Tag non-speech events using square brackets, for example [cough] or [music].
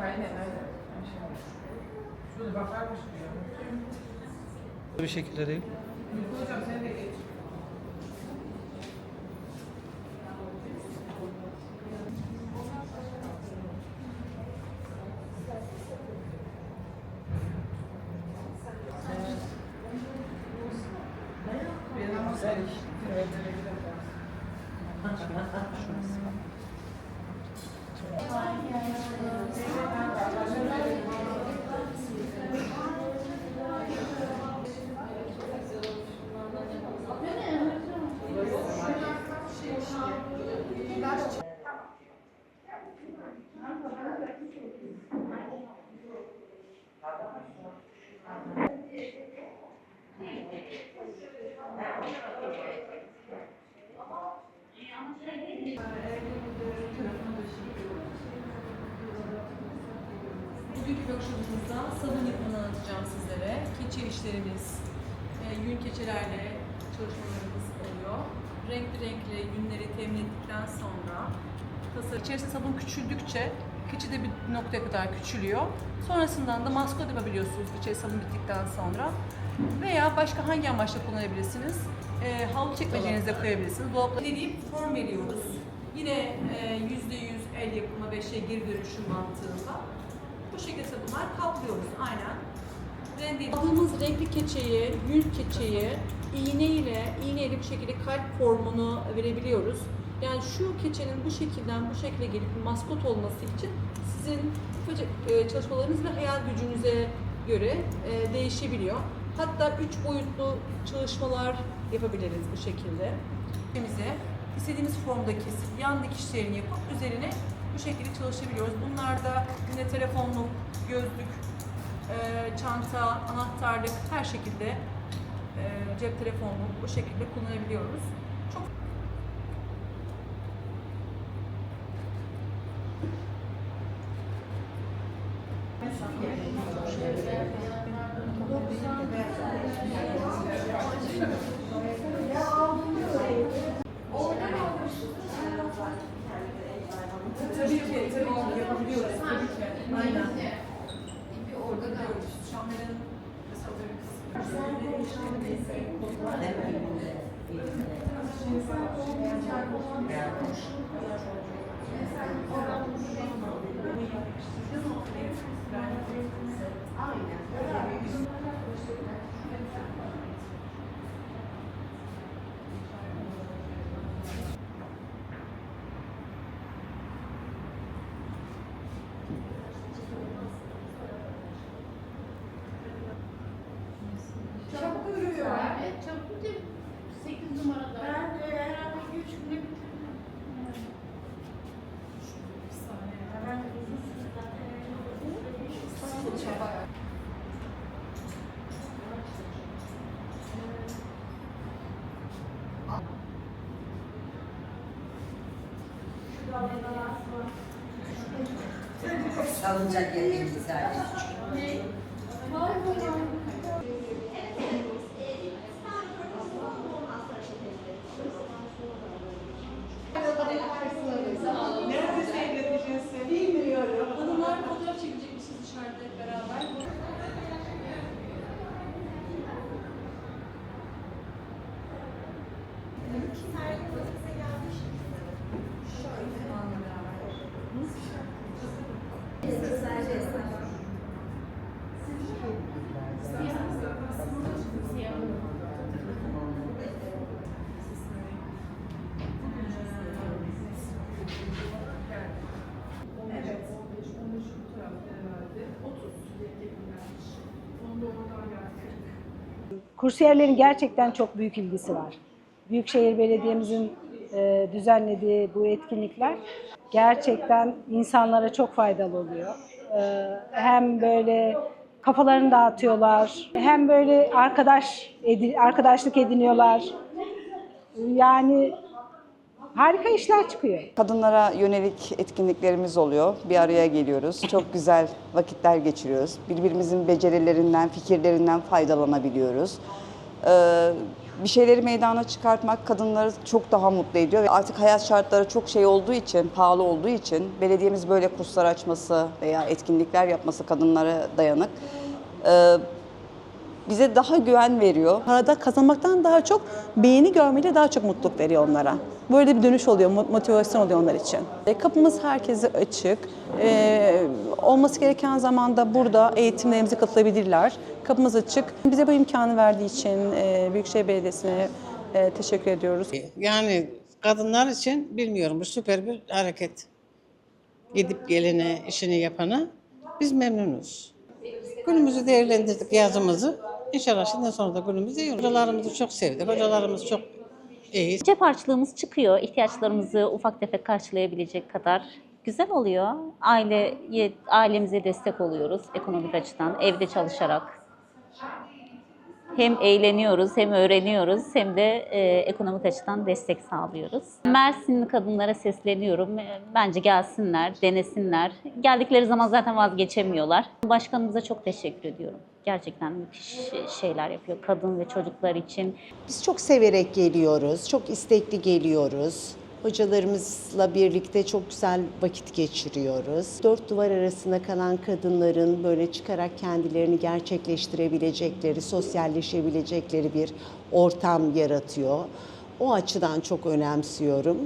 Şöyle bakarmış ya. Bir şekilde değil. Hocam sen de geç. Ben ama [laughs] sen evet, sabun yapımını anlatacağım sizlere. Keçe işlerimiz, e, yün keçelerle çalışmalarımız oluyor. Renkli renkli yünleri temin ettikten sonra tasarım. İçerisinde sabun küçüldükçe keçi de bir noktaya kadar küçülüyor. Sonrasından da maskot yapabiliyorsunuz içeri sabun bittikten sonra. Veya başka hangi amaçla kullanabilirsiniz? E, havlu çekmecenize koyabilirsiniz. Dolapta dediğim form veriyoruz. Yine e, %100 el yapımı ve şey geri dönüşüm mantığında. Bu şekilde sabunlar kaplıyoruz aynen. Rende aldığımız renkli keçeyi, yün keçeyi iğne ile iğneyle bir şekilde kalp formunu verebiliyoruz. Yani şu keçenin bu şekilden bu şekilde gelip maskot olması için sizin ufacık e, çalışmalarınız ve hayal gücünüze göre e, değişebiliyor. Hatta üç boyutlu çalışmalar yapabiliriz bu şekilde. Bize istediğimiz formda kesip yan dikişlerini yapıp üzerine bu şekilde çalışabiliyoruz. Bunlarda yine telefonluk, gözlük, e, çanta, anahtarlık her şekilde e, cep telefonunu bu şekilde kullanabiliyoruz. Çok Tabii ki, tabii ki yapabiliyoruz. Tabii ki. Aynen. Orada da Şamlar'ın mesela böyle bir kısmı. Çabuk yürüyor. Çabuk değil. 8 numarada. Ben de herhalde 2-3 günde bitirdim. Hemen uzun süre zaten. Alınacak yerlerimiz sadece. Vay vay vay. Kursiyerlerin gerçekten çok büyük ilgisi var. Büyükşehir Belediye'mizin düzenlediği bu etkinlikler gerçekten insanlara çok faydalı oluyor. E, hem böyle kafalarını dağıtıyorlar, hem böyle arkadaş arkadaşlık ediniyorlar. Yani harika işler çıkıyor. Kadınlara yönelik etkinliklerimiz oluyor. Bir araya geliyoruz. Çok güzel vakitler geçiriyoruz. Birbirimizin becerilerinden, fikirlerinden faydalanabiliyoruz. Ee, bir şeyleri meydana çıkartmak kadınları çok daha mutlu ediyor. Ve Artık hayat şartları çok şey olduğu için, pahalı olduğu için belediyemiz böyle kurslar açması veya etkinlikler yapması kadınlara dayanık ee, bize daha güven veriyor. Parada kazanmaktan daha çok beğeni görmeyle daha çok mutluluk veriyor onlara. Böyle bir dönüş oluyor, mo- motivasyon oluyor onlar için. E, Kapımız herkese açık. E, olması gereken zamanda burada eğitimlerimize katılabilirler. Kapımız açık. Bize bu imkanı verdiği için e, Büyükşehir Belediyesi'ne e, teşekkür ediyoruz. Yani kadınlar için bilmiyorum bu süper bir hareket. Gidip gelene, işini yapana biz memnunuz. Günümüzü değerlendirdik yazımızı. İnşallah şimdiden sonra da günümüz iyi olur. Hocalarımızı çok sevdik. Hocalarımız çok iyi. Cep harçlığımız çıkıyor. ihtiyaçlarımızı ufak tefek karşılayabilecek kadar güzel oluyor. Aileye, ailemize destek oluyoruz ekonomik açıdan evde çalışarak. Hem eğleniyoruz, hem öğreniyoruz, hem de e, ekonomik açıdan destek sağlıyoruz. Mersinli kadınlara sesleniyorum. E, Bence gelsinler, denesinler. Geldikleri zaman zaten vazgeçemiyorlar. Başkanımıza çok teşekkür ediyorum. Gerçekten müthiş şeyler yapıyor kadın ve çocuklar için. Biz çok severek geliyoruz, çok istekli geliyoruz. Hocalarımızla birlikte çok güzel vakit geçiriyoruz. Dört duvar arasında kalan kadınların böyle çıkarak kendilerini gerçekleştirebilecekleri, sosyalleşebilecekleri bir ortam yaratıyor. O açıdan çok önemsiyorum.